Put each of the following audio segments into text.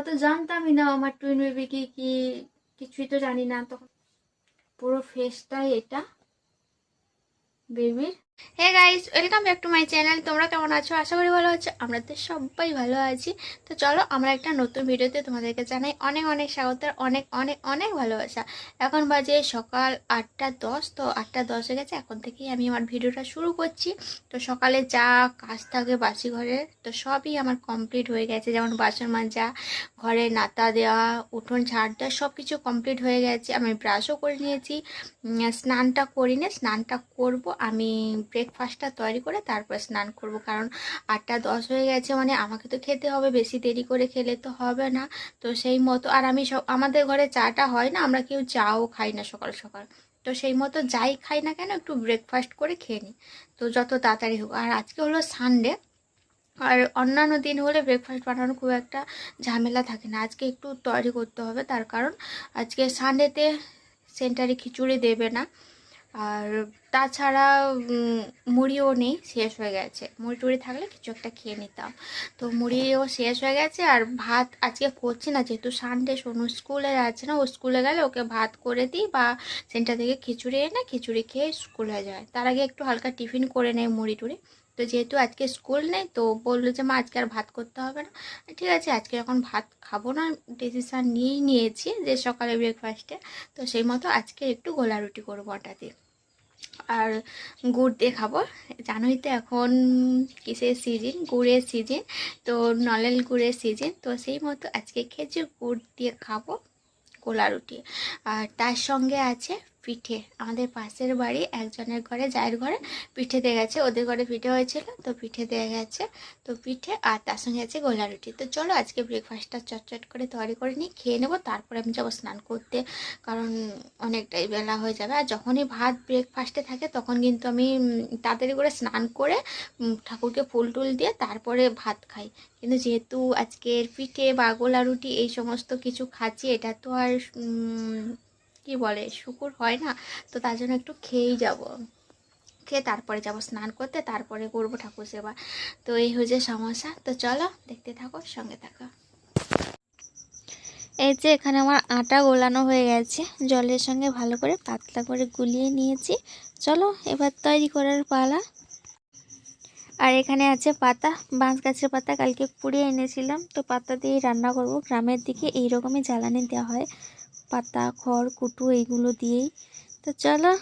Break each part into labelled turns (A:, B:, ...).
A: আমরা তো জানতামই না, আমার টুইন বেবি কি কি কিছুই তো জানি না। তখন পুরো ফেসটাই এটা বেবির hey guys welcome back to my channel তোমরা কেমন আছো? আশা করি ভালো আছো। আমরা তো সবাই ভালো আছি। তো চলো, আমরা একটা নতুন ভিডিওতে তোমাদেরকে জানাই অনেক অনেক স্বাগত, অনেক অনেক অনেক ভালোবাসা। এখন বাজে সকাল আটটা দশ, তো আটটা দশ হয়ে গেছে। এখন থেকেই আমি আমার ভিডিওটা শুরু করছি। তো সকালে যা কাজ থাকে বাসি ঘরের তো সবই আমার কমপ্লিট হয়ে গেছে। যেমন বাসন মাজা, ঘরে নাতা দেওয়া, উঠোন ঝাড় দেওয়া সব কিছু কমপ্লিট হয়ে গেছে। আমি ব্রাশও করে নিয়েছি। স্নানটা করি না স্নানটা করব। আমি ব্রেকফাস্টটা তৈরি করে তারপর স্নান করব। কারণ আটটা দশ হয়ে গেছে মানে আমাকে তো খেতে হবে, বেশি দেরি করে খেলে তো হবে না। তো সেই মতো, আর আমি সব, আমাদের ঘরে চাটা হয় না, আমরা কেউ চাও খাই না সকাল সকাল। তো সেই মতো যাই খাই না কেন, একটু ব্রেকফাস্ট করে খেয়ে নিই। তো যত তাড়াতাড়ি হোক, আর আজকে হলো সানডে আর অন্যান্য দিন হলে ব্রেকফাস্ট বানানো খুব একটা ঝামেলা থাকে না। আজকে একটু তৈরি করতে হবে, তার কারণ আজকে সানডেতে সেন্টারে খিচুড়ি দেবে না। আর তাছাড়া মুড়িও নেই, শেষ হয়ে গেছে। মুড়ি টুড়ি থাকলে কিছু একটা খেয়ে নিতাম। তো মুড়িও শেষ হয়ে গেছে আর ভাত আজকে করছি না, যেহেতু সানডে সোনু স্কুলে যাচ্ছে না, ও স্কুলে গেলে ওকে ভাত করে দিই বা সেন্টার থেকে খিচুড়ি এনে খিচুড়ি খেয়ে স্কুলে যায়। তার আগে একটু হালকা টিফিন করে নেয় মুড়ি টুড়ি। তো যেহেতু আজকে স্কুল নেই, তো বলল যে, মা, আজকে আর ভাত করতে হবে না। ঠিক আছে, আজকে যখন ভাত খাব না ডিসিশান নিয়েই নিয়েছি যে সকালে ব্রেকফাস্টে তো সেই মতো আজকে একটু গোলা রুটি করব আটা দিয়ে। আর গুড় দিয়ে খাব। জানোই তো এখন কিসের সিজন গুড়ের সিজন তো নলেল গুড়ের সিজন তো সেই মতো আজকে খেজুর গুড় দিয়ে খাব, গোলা রুটি। আর তার সঙ্গে আছে পিঠে। আমাদের পাশের বাড়ি একজনের ঘরে যায়ের ঘরে পিঠে দিয়ে গেছে, ওদের ঘরে পিঠে হয়েছিল, তো পিঠে দিয়ে গেছে। তো পিঠে আর তার সঙ্গে আছে গোলা রুটি। তো চলো আজকে ব্রেকফাস্টটা চটচট করে তৈরি করে নিই, খেয়ে নেব, তারপরে আমি যাব স্নান করতে। কারণ অনেকটাই বেলা হয়ে যাবে। আর যখনই ভাত ব্রেকফাস্টে থাকে, তখন কিন্তু আমি তাড়াতাড়ি করে স্নান করে ঠাকুরকে ফুল টুল দিয়ে তারপরে ভাত খাই। কিন্তু যেহেতু আজকের পিঠে বা গোলা রুটি এই সমস্ত কিছু খাচ্ছি, এটা তো আর কি বলে, শুকুর হয় না, তো তার জন্য একটু খেয়েই যাব। খেয়ে তারপরে যাব স্নান করতে, তারপরে করব ঠাকুর সেবা। তো এই হচ্ছে সমস্যা, তো চলো দেখতে থাকো, সঙ্গে থাকো। এই যে এখানে আমার আটা গোলানো হয়ে গেছে, জলের সঙ্গে ভালো করে পাতলা করে গুলিয়ে নিয়েছি। চলো এবার তৈরি করার পালা। আর এখানে আছে পাতা, বাঁশ গাছের পাতা কালকে কুড়িয়ে এনেছিলাম, তো পাতা দিয়ে রান্না করব। গ্রামের দিকে এই রকমই জ্বালানি দেওয়া হয়। পাতা খড় কুটু এইগুলো দিয়েই তো চলো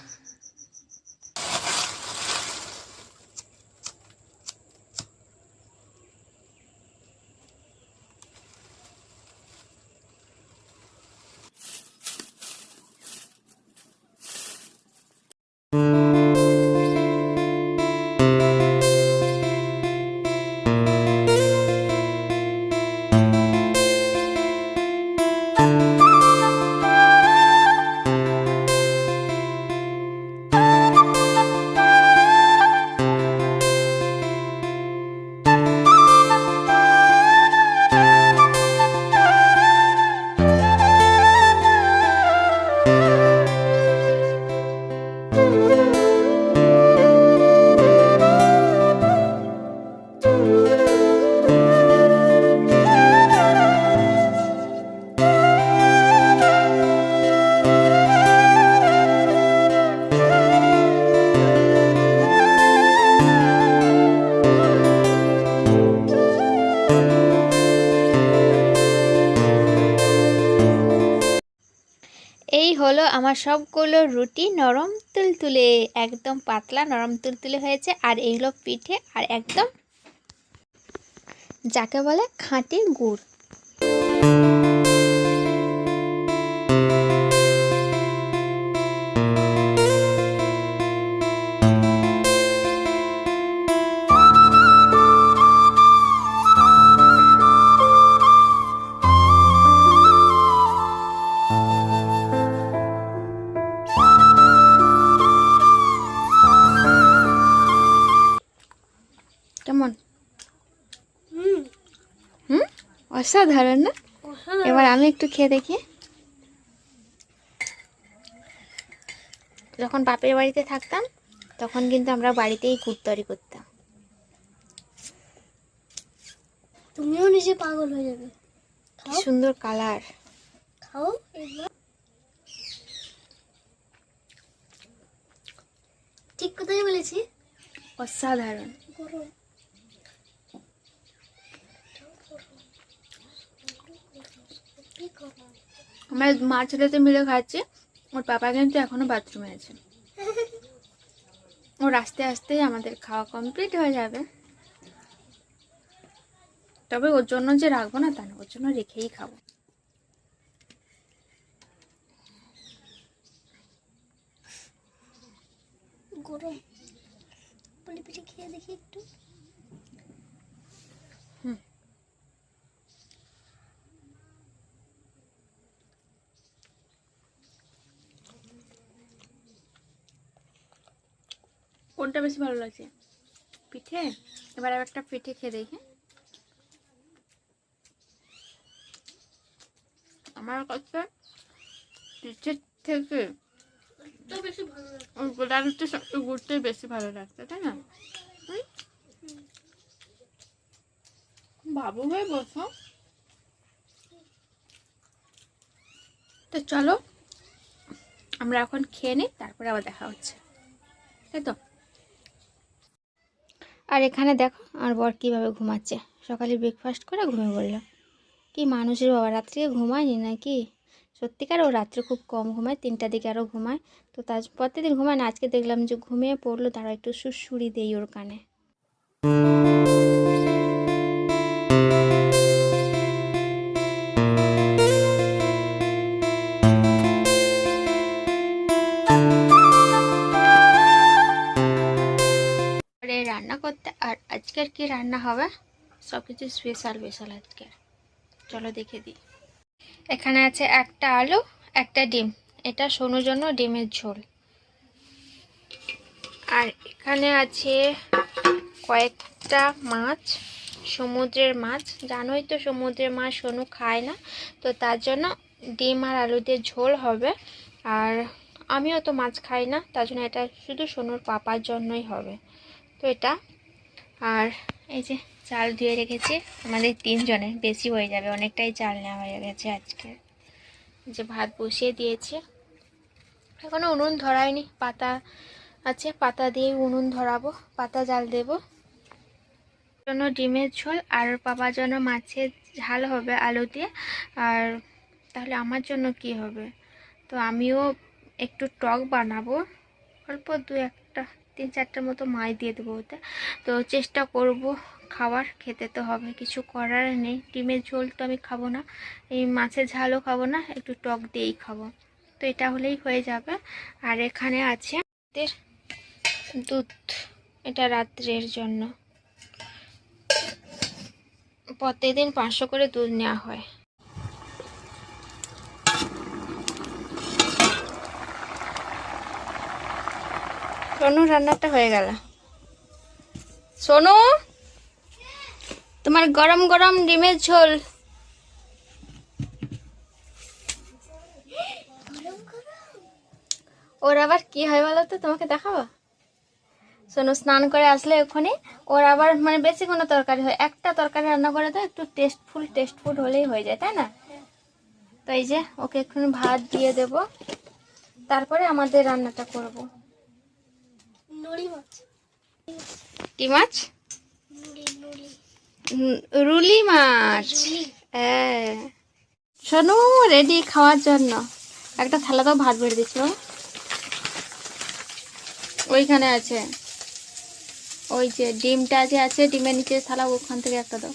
A: হলো আমার সবগুলো রুটি নরম তুলতুলে, একদম পাতলা নরম তুলতুলে হয়েছে, আর এগুলো পিঠে, আর একদম যাকে বলে খাঁটি গুড়। অসাধারণ না? এবার আমি একটু খেয়ে দেখি। যখন বাপের বাড়িতে থাকতাম তখন কিন্তু আমরা বাড়িতেই গুড় তৈরি করতাম।
B: তুমিও নিজে পাগল হয়ে যাবে।
A: কি সুন্দর কালার।
B: খাও ঠিক কথাই বলেছি।
A: অসাধারণ
B: গরম কি গরম
A: আমরা মা ছেলেতে মিলে খাচ্ছি। ওর পাপা কিন্তু এখনও বাথরুমে আছে। ওর আস্তে আস্তেই আমাদের খাওয়া কমপ্লিট হয়ে যাবে। তবে ওর জন্য যে রাখব না তা না ওর জন্য রেখেই খাব।
B: গরম। পিঠে খেয়ে দেখি একটু।
A: কোনটা বেশি ভালো লাগছে? পিঠে? এবার আর একটা পিঠে খেয়ে দেখি। আমার কাছে পিঠের থেকে
B: বেশি ভালো
A: লাগছে, তাই না? বাবু হয়ে বসো। তো চলো, আমরা এখন খেয়ে নিই, তারপরে আবার দেখা হচ্ছে। তাই তো? আর এখানে দেখো, আর বর কীভাবে ঘুমাচ্ছে। সকালে ব্রেকফাস্ট করে ঘুমিয়ে পড়ল। কি মানুষের বাবা রাত্রে ঘুমায়নি নাকি? সত্যিকার ও রাত্রে খুব কম ঘুমায়, তিনটার দিকে আরও ঘুমায়। তো তার প্রত্যেকদিন ঘুমায় না, আজকে দেখলাম যে ঘুমিয়ে পড়ল তারা একটু সুড়সুড়ি দেই ওর কানে। আজকের কি রান্না হবে? সব কিছু স্পেশাল স্পেশাল আজকের চলো দেখে দিই। এখানে আছে একটা আলু, একটা ডিম। এটা সোনুর জন্য ডিমের ঝোল। আর এখানে আছে কয়েকটা মাছ, সমুদ্রের মাছ। জানোই তো সমুদ্রের মাছ সোনু খায় না। তো তার জন্য ডিম আর আলু দিয়ে ঝোল হবে। আর আমিও তো মাছ খাই না, তার জন্য এটা শুধু সোনুর পাপার জন্যই হবে। তো এটা আর এই যে চাল ধুয়ে রেখেছি, আমাদের তিনজনের, বেশি হয়ে যাবে, অনেকটাই চাল নেওয়া হয়ে গেছে আজকে। যে ভাত বসিয়ে দিয়েছে। এখনও উনুন ধরায়নি পাতা আছে, পাতা দিয়ে উনুন ধরাবো, পাতা জাল দেবো। জন্য ডিমের ঝোল আর পাপার জন্য মাছের ঝাল হবে আলু দিয়ে, আর তাহলে আমার জন্য কি হবে? তো আমিও একটু টক বানাবো, অল্প দু একটা তিন চারটার মতো মাই দিয়ে দেবো ওতে। তো চেষ্টা করব খাবার, খেতে তো হবে, কিছু করার নেই। ডিমের ঝোল তো আমি খাব না, এই মাছের ঝালও খাব না, একটু টক দিয়েই খাব। তো এটা হলেই হয়ে যাবে। আর এখানে আছে দুধ, এটা রাত্রের জন্য। প্রত্যেকদিন পাঁচশো করে দুধ নেওয়া হয়। সোনু, রান্নাটা হয়ে গেল। সোনু? তোমার গরম গরম ডিমের ঝোল। ওর আবার কি হয় বলো তো, তোমাকে দেখাবো? সোনু স্নান করে আসলে ওখানে, ওর আবার মানে বেশি কোনো তরকারি হয়, একটা তরকারি রান্না করে তো একটু টেস্টফুল টেস্টফুল হলেই হয়ে যায়, তাই না? তো এই যে, ওকে এক্ষুনি ভাত দিয়ে দেব। তারপরে আমাদের রান্নাটা করব। কি মাছ? রুলি মাছ। হ্যাঁ। শোনো রেডি খাওয়ার জন্য। একটা থালাতেও ভাত বেড়ে দিচ্ছিল ওইখানে আছে। ওই যে ডিমটা যে আছে, ডিমের নিচে থালা, ওখান থেকে একটা দাও।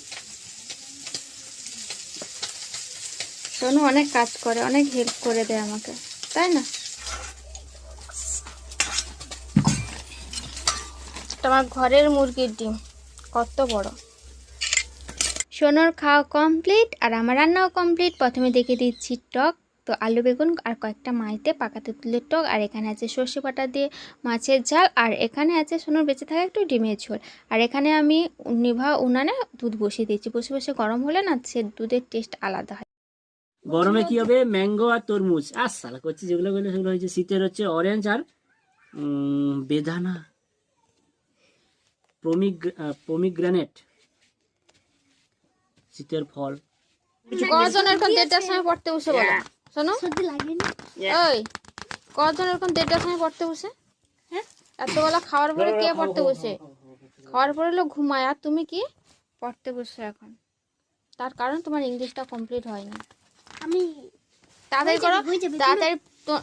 A: শোনো, অনেক কাজ করে, অনেক হেল্প করে দেয় আমাকে। তাই না? আমার ঘরের মুরগির ডিম। কত বড়। সোনোর খাওয়া কমপ্লিট আর আমার রান্নাও কমপ্লিট প্রথমে দেখে দিচ্ছি টক, তো আলু, বেগুন আর কয়েকটা মাইতে পাকাতে তুলে টক। আর এখানে আছে সর্ষে বাটা দিয়ে মাছের ঝাল। আর এখানে আছে সোনোর বেঁচে থাকা একটু ডিমের ঝোল। আর এখানে আমি নিভা উনানে দুধ বসিয়ে দিয়েছি। বসে বসে গরম হলে না সে দুধের টেস্ট আলাদা হয়।
C: গরমে কি হবে? ম্যাঙ্গো আর তরমুজ। আর সালা করছি যেগুলো সেগুলো হয়েছে শীতের হচ্ছে অরেঞ্জ আর বেদানা। প্রমিগ প্রমিগ্রানেট শীতের ফল।
A: কজন এরকম দেড়টার সময় পড়তে বসে বলো। শোনো। ওই কজন এরকম দেড়টার সময় পড়তে বসে?
B: হ্যাঁ?
A: এতবেলা খাওয়ার পরে কে পড়তে বসে? খাওয়ার পরে লোক ঘুমায় আর তুমি কি? পড়তে বসে এখন। তার কারণ তোমার ইংলিশটা কমপ্লিট হয়নি
B: আমি
A: তাড়াতাড়ি করো। তাড়াতাড়ি তো-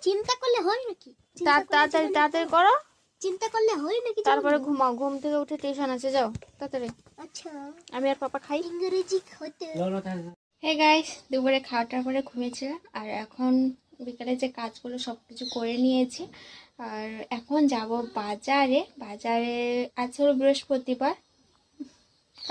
B: চিন্তা করলে হয় নাকি?
A: তাড়াতাড়ি তাড়াতাড়ি করো।
B: চিন্তা করলে হয় নাকি
A: তারপরে ঘুমাও ঘুম থেকে উঠে টিউশন আছে যাও তাড়াতাড়ি।
B: আচ্ছা।
A: আমি আর পাপা খাই।
B: ইংরেজি হতে
A: হে গাইস দুপুরে খাওয়াটার পরে ঘুমিয়েছিলাম আর এখন বিকালে যে কাজগুলো সব কিছু করে নিয়েছি আর এখন যাব বাজারে। বাজারে আজ হলো বৃহস্পতিবার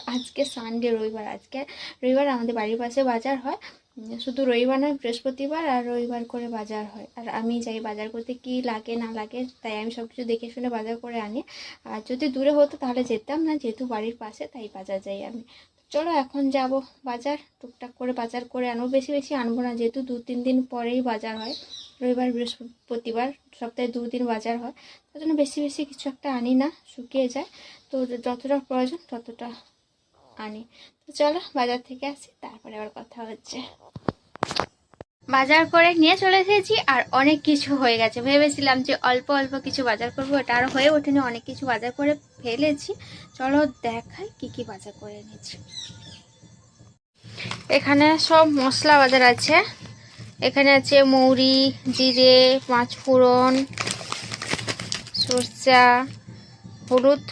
A: আজকে সানডে রবিবার। আজকে রবিবার আমাদের বাড়ির পাশে বাজার হয়। শুধু রবিবার নয়, বৃহস্পতিবার আর রবিবার করে বাজার হয়। আর আমি যাই বাজার করতে কি লাগে, না লাগে, তাই আমি সব কিছু দেখে শুনে বাজার করে আনি। আর যদি দূরে হতো তাহলে যেতাম না, যেহেতু বাড়ির পাশে, তাই বাজার যাই আমি। চলো এখন যাব বাজার, টুকটাক করে বাজার করে আনব। বেশি বেশি আনব না, যেহেতু দু তিন দিন পরেই বাজার হয়। রবিবার, বৃহস্পতিবার সপ্তাহে দুদিন বাজার হয়। তার জন্য বেশি বেশি কিছু একটা আনি না, শুকিয়ে যায়। তো যতটা প্রয়োজন ততটা আনি। তো চলো, বাজার থেকে আসি, তারপরে আবার কথা হচ্ছে। বাজার করে নিয়ে চলে এসেছি আর অনেক কিছু হয়ে গেছে। ভেবেছিলাম যে অল্প অল্প কিছু বাজার করব, এটা আর হয়ে ওঠেনি, অনেক কিছু বাজার করে ফেলেছি। চলো দেখাই কি কি বাজার করে এনেছি। এখানে সব মশলা বাজার আছে। এখানে আছে মৌরি, জিরে পাঁচ ফোড়ন সরষা, হলুদ।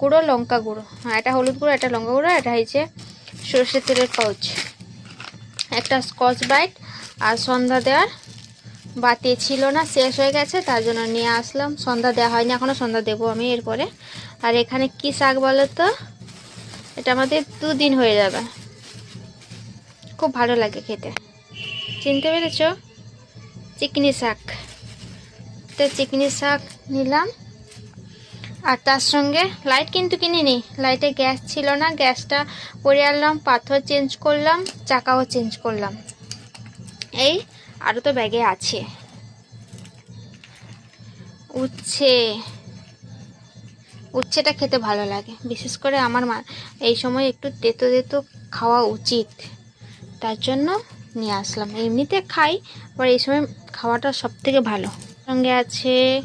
A: গুঁড়ো, লঙ্কা গুঁড়ো। হ্যাঁ এটা হলুদ গুঁড়ো, এটা লঙ্কা গুঁড়ো, এটা হয়েছে সর্ষের তেলের পাউচ। একটা স্কচ ব্রাইট আর সন্ধ্যা দেওয়ার বাতি ছিল না, শেষ হয়ে গেছে, তার জন্য নিয়ে আসলাম। সন্ধ্যা দেওয়া হয়নি এখনও সন্ধ্যা দেবো আমি এরপরে। আর এখানে কি শাক বলো তো? এটা আমাদের দুদিন হয়ে যাবে। খুব ভালো লাগে খেতে। চিনতে পেরেছ? চিকনি শাক। তো চিকনি শাক নিলাম। আর তার সঙ্গে লাইট কিন্তু কিনিনি। লাইটে গ্যাস ছিল না গ্যাসটা পরে আনলাম, পাথর চেঞ্জ করলাম, চাকাও চেঞ্জ করলাম। এই আরও তো ব্যাগে আছে। উচ্ছে। উচ্ছেটা খেতে ভালো লাগে। বিশেষ করে আমার মা এই সময় একটু তেতো তেতো খাওয়া উচিত। তার জন্য নিয়ে আসলাম। এমনিতে খাই, আবার এই সময় খাওয়াটা সব থেকে ভালো। সঙ্গে আছে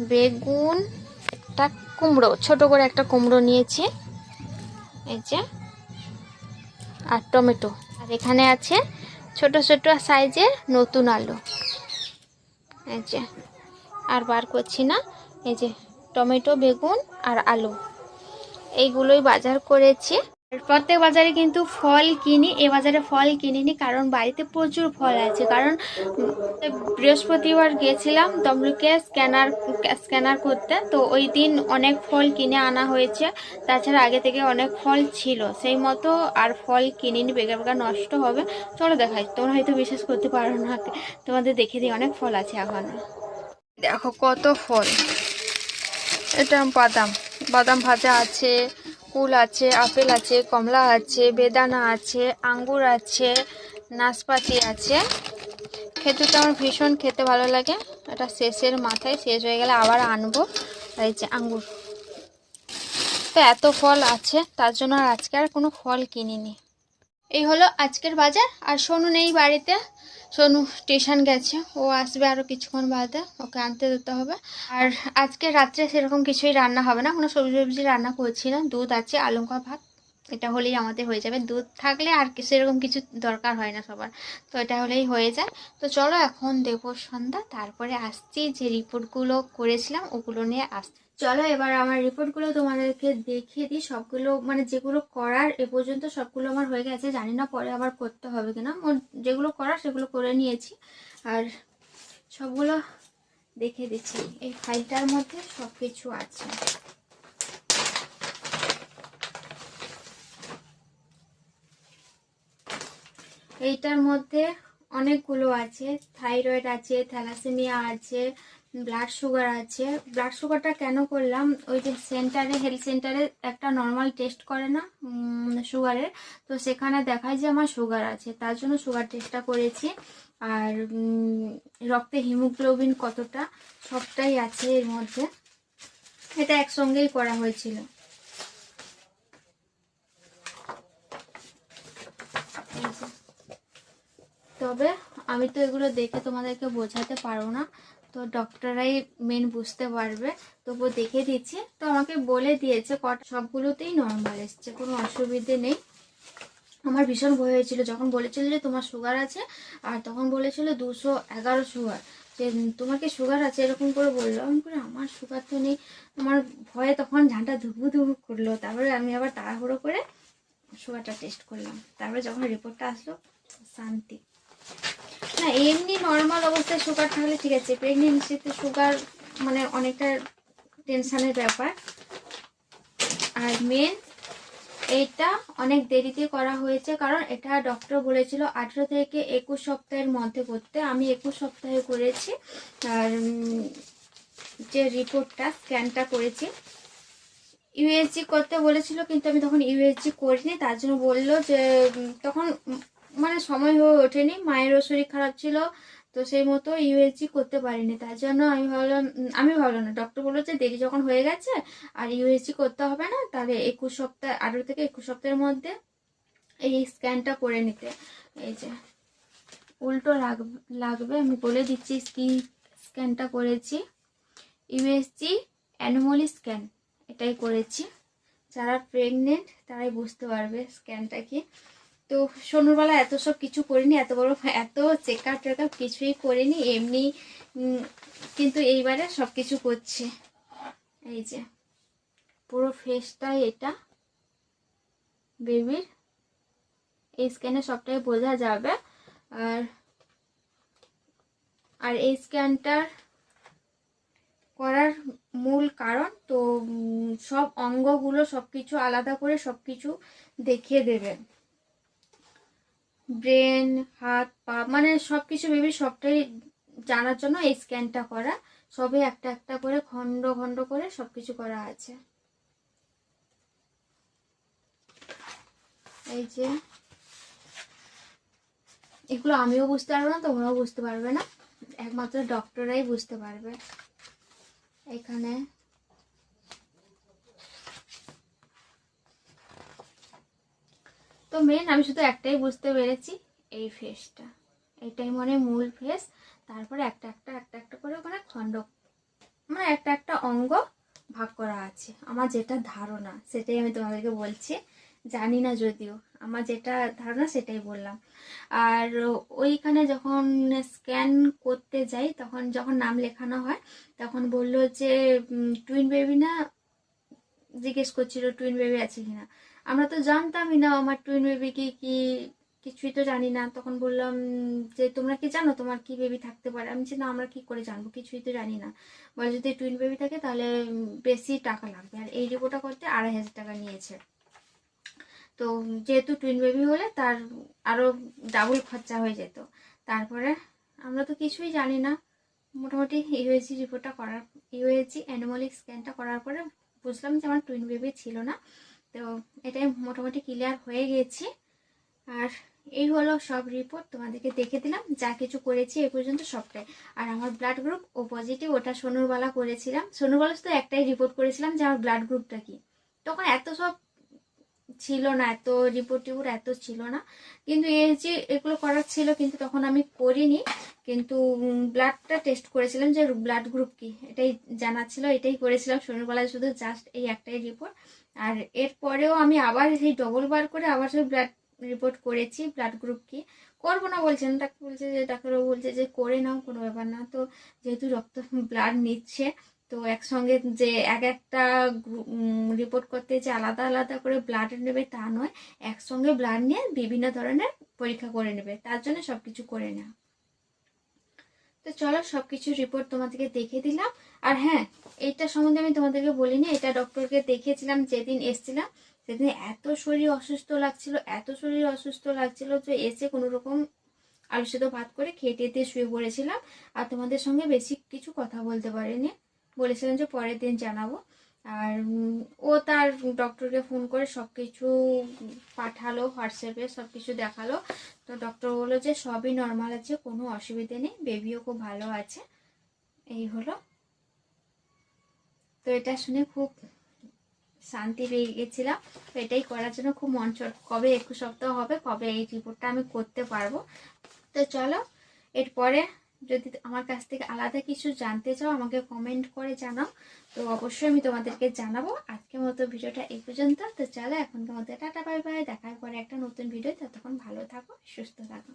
A: বেগুন একটা কুমড়ো, ছোট করে একটা কুমড়ো নিয়েছি। এই যে, আর টমেটো। আর এখানে আছে ছোট ছোট সাইজের নতুন আলু। এই যে, আর বার করছি না। এই যে, টমেটো, বেগুন আর আলু। এইগুলোই বাজার করেছি। প্রত্যেক বাজারে কিন্তু ফল কিনি, এ বাজারে ফল কিনিনি, কারণ বাড়িতে প্রচুর ফল আছে। কারণ, বৃহস্পতিবার গিয়েছিলাম তমলুকে স্ক্যানার স্ক্যানার করতে, তো ওই দিন অনেক ফল কিনে আনা হয়েছে। তাছাড়া আগে থেকে অনেক ফল ছিল, সেই মতো আর ফল কিনিনি, বেকার বেকার নষ্ট হবে। চলো দেখাই, তোমরা হয়তো বিশ্বাস করতে পারো না, তোমাদের দেখে দিই অনেক ফল আছে এখন। দেখো কত ফল। এটা বাদাম বাদাম ভাজা আছে কুল আছে, আপেল আছে, কমলা আছে, বেদানা আছে, আঙ্গুর আছে, নাশপাতি আছে। খেতে তো আমার ভীষণ খেতে ভালো লাগে। এটা শেষের মাথায়, শেষ হয়ে গেলে আবার আনব। এই যে আঙ্গুর। তো এত ফল আছে, তার জন্য আর আজকে আর কোনো ফল কিনিনি। এই হলো আজকের বাজার। আর সোনু নেই বাড়িতে। সোনু স্টেশন গেছে, ও আসবে আরও কিছুক্ষণ বাদে, ওকে আনতে যেতে হবে। আর আজকে রাত্রে সেরকম কিছুই রান্না হবে না, কোনো সবজি সবজি রান্না করছি না, দুধ আছে আলুকা ভাত, এটা হলেই আমাদের হয়ে যাবে। দুধ থাকলে আর সেরকম কিছু দরকার হয় না সবার, তো এটা হলেই হয়ে যায়। তো চলো এখন দেবো সন্ধ্যা, তারপরে আসছি যে রিপোর্টগুলো করেছিলাম, ওগুলো নিয়ে আসছি। চলো এবার আমার রিপোর্টগুলো তোমাদেরকে দেখিয়ে দিই। সবগুলো মানে যেগুলো করার এ পর্যন্ত সবগুলো আমার হয়ে গেছে। জানি না পরে আবার করতে হবে কিনা। যেগুলো করার সেগুলো করে নিয়েছি। আর সবগুলো দেখে দিচ্ছি। এই ফাইলটার মধ্যে সব কিছু আছে। এইটার মধ্যে অনেকগুলো আছে, থাইরয়েড আছে, থ্যালাসেমিয়া আছে, ব্লাড সুগার আছে। ব্লাড সুগারটা কেন করলাম? ওই যে সেন্টারে, হেলথ সেন্টারে একটা নর্মাল টেস্ট করে না সুগারের। তো সেখানে দেখায় যে আমার সুগার আছে, তার জন্য সুগার টেস্টটা করেছি। আর রক্তে হিমোগ্লোবিন কতটা, সবটাই আছে এর মধ্যে। এটা একসঙ্গেই করা হয়েছিল। তবে আমি তো এগুলো দেখে তোমাদেরকে বোঝাতে পারব না। তো ডক্টররাই মেন বুঝতে পারবে। তবু দেখে দিচ্ছি। তো আমাকে বলে দিয়েছে কট সবগুলোতেই নর্মাল এসছে কোনো অসুবিধে নেই। আমার ভীষণ ভয় হয়েছিল। যখন বলেছিল যে তোমার সুগার আছে আর তখন বলেছিল দুশো এগারো সুগার যে উম, তোমার কি সুগার আছে? এরকম করে বলল। আমি করে আমার সুগার তো নেই। আমার ভয়ে তখন ঝাঁটা ধুবু ধুবু করল। তারপরে আমি আবার তাড়াহুড়ো করে সুগারটা টেস্ট করলাম। তারপরে যখন রিপোর্টটা আসলো শান্তি। না, এমনি নর্মাল অবস্থায় সুগার থাকলে ঠিক আছে। প্রেগনেন্সিতে সুগার মানে অনেকটা টেনশনের ব্যাপার। আর মেন এইটা অনেক দেরিতে করা হয়েছে কারণ এটা ডক্টর বলেছিল আঠেরো থেকে একুশ সপ্তাহের মধ্যে করতে। আমি একুশ সপ্তাহে করেছি। আর যে রিপোর্টটা স্ক্যানটা করেছি। ইউএসজি করতে বলেছিল কিন্তু আমি তখন ইউএসজি করিনি। তার জন্য বলল যে তখন মানে সময় হয়ে ওঠেনি মায়েরও শরীর খারাপ ছিল, তো সেই মতো ইউএসজি করতে পারিনি। তার জন্য আমি ভাবলাম আমি ভাবলাম না ডক্টর বলল যে দেরি যখন হয়ে গেছে আর ইউএসজি করতে হবে না, তাহলে একুশ সপ্তাহ, আঠেরো থেকে একুশ সপ্তাহের মধ্যে এই স্ক্যানটা করে নিতে। এই যে, উল্টো লাগবে লাগবে, আমি বলে দিচ্ছি স্কিন স্ক্যানটা করেছি। ইউএসজি অ্যানোমলি স্ক্যান এটাই করেছি। যারা প্রেগনেন্ট তারাই বুঝতে পারবে স্ক্যানটা কি। তো সোনুরবেলা এত সব কিছু করিনি, এত বড় এত চেক আপ টেক আপ কিছুই করিনি, এমনি কিন্তু এইবারে সব কিছু করছি। এই যে, পুরো ফেসটাই এটা বেবির এই স্ক্যানে সবটাই বোঝা যাবে। আর আর এই স্ক্যানটার করার মূল কারণ তো সব অঙ্গগুলো সব কিছু আলাদা করে সব কিছু দেখিয়ে দেবে। ব্রেন, হাত, পা মানে সব কিছু ভেবে সবটাই জানার জন্য এই স্ক্যানটা করা। সবে একটা একটা করে খণ্ড খণ্ড করে সব কিছু করা আছে। এই যে, এগুলো আমিও বুঝতে পারব না, তোমরাও বুঝতে পারবে না। একমাত্র ডক্টরাই বুঝতে পারবে। এখানে তো মেন আমি শুধু একটাই বুঝতে পেরেছি, এই ফেসটা এটাই মনে মূল ফেস তারপরে একটা একটা একটা একটা করে ওখানে খণ্ড মানে একটা একটা অঙ্গ ভাগ করা আছে। আমার যেটা ধারণা, সেটাই আমি তোমাদেরকে বলছি। জানি না যদিও, আমার যেটা ধারণা সেটাই বললাম। আর ওইখানে যখন স্ক্যান করতে যাই, তখন যখন নাম লেখানো হয়, তখন বলল যে টুইন বেবি না? জিজ্ঞেস করছিল টুইন বেবি আছে কিনা? আমরা তো জানতামই না, আমার টুইন বেবি কি কি, কিছুই তো জানি না। তখন বললাম যে, তোমরা কি জানো তোমার কি বেবি থাকতে পারে? আমি যে না, আমরা কি করে জানব? কিছুই তো জানি না। বলে, যদি টুইন বেবি থাকে তাহলে বেশি টাকা লাগবে। আর এই রিপোর্টটা করতে আড়াই হাজার টাকা নিয়েছে। তো যেহেতু টুইন বেবি হলে তার আরও ডাবল খরচা হয়ে যেত। তারপরে আমরা তো কিছুই জানি না। মোটামুটি ইউএসজি রিপোর্টটা করার ইউএসজি অ্যানিমলিক স্ক্যানটা করার পরে বুঝলাম যে, আমার টুইন বেবি ছিল না। তো এটাই মোটামুটি ক্লিয়ার হয়ে গেছি। আর এই হলো সব রিপোর্ট তোমাদেরকে দেখে দিলাম। যা কিছু করেছি এ পর্যন্ত সবটাই। আর আমার ব্লাড গ্রুপ ও পজিটিভ ওটা সোনুরবালা করেছিলাম। সোনুরবালা শুধু একটাই রিপোর্ট করেছিলাম যে আমার ব্লাড গ্রুপটা কি। তখন এত সব ছিল না, এত রিপোর্ট টিপোর্ট এত ছিল না। কিন্তু এই যে এগুলো করার ছিল, কিন্তু তখন আমি করিনি। কিন্তু ব্লাডটা টেস্ট করেছিলাম যে ব্লাড গ্রুপ কি। এটাই জানা ছিল, এটাই করেছিলাম। সোনুরবেলায় শুধু জাস্ট এই একটাই রিপোর্ট আর এরপরেও আমি আবার সেই ডবল বার করে আবার সেই ব্লাড রিপোর্ট করেছি ব্লাড গ্রুপ কি। করব না বলছেন ডাক্তার বলছে যে, ডাক্তারবাবু বলছে যে, করে নাও, কোনো ব্যাপার না। তো যেহেতু রক্ত ব্লাড নিচ্ছে, তো একসঙ্গে যে এক একটা রিপোর্ট করতে যে আলাদা আলাদা করে ব্লাড নেবে তা নয়, একসঙ্গে ব্লাড নিয়ে বিভিন্ন ধরনের পরীক্ষা করে নেবে। তার জন্য সব কিছু করে নেওয়া। তো চলো সব কিছু রিপোর্ট তোমাদেরকে দেখে দিলাম। আর হ্যাঁ এইটা সম্বন্ধে আমি তোমাদেরকে বলিনি, এটা ডক্টরকে দেখিয়েছিলাম, যেদিন এসছিলাম, সেদিন এত শরীর অসুস্থ লাগছিল, এত শরীর অসুস্থ লাগছিল যে এসে কোনো রকম আলু সেদ্ধ ভাত করে খেয়ে টেতে শুয়ে পড়েছিলাম। আর তোমাদের সঙ্গে বেশি কিছু কথা বলতে পারিনি, বলেছিলাম যে পরের দিন জানাব। আর ও তার ডক্টরকে ফোন করে সব কিছু পাঠালো, হোয়াটসঅ্যাপে সব কিছু দেখাল। তো ডক্টর বলল যে সবই নর্মাল আছে, কোনো অসুবিধে নেই বেবিও খুব ভালো আছে। এই হলো তো এটা শুনে খুব শান্তি পেয়ে গেছিলাম। তো এটাই করার জন্য খুব মন কবে একুশ সপ্তাহ হবে, কবে এই রিপোর্টটা আমি করতে পারব। তো চলো, এরপরে যদি আমার কাছ থেকে আলাদা কিছু জানতে চাও, আমাকে কমেন্ট করে জানাও। তো অবশ্যই আমি তোমাদেরকে জানাব। আজকের মতো ভিডিওটা এই পর্যন্ত। তো চলো, এখন তোমাদের টাটা বাই বাই দেখার পরে একটা নতুন ভিডিও ততক্ষণ ভালো থাকো, সুস্থ থাকো।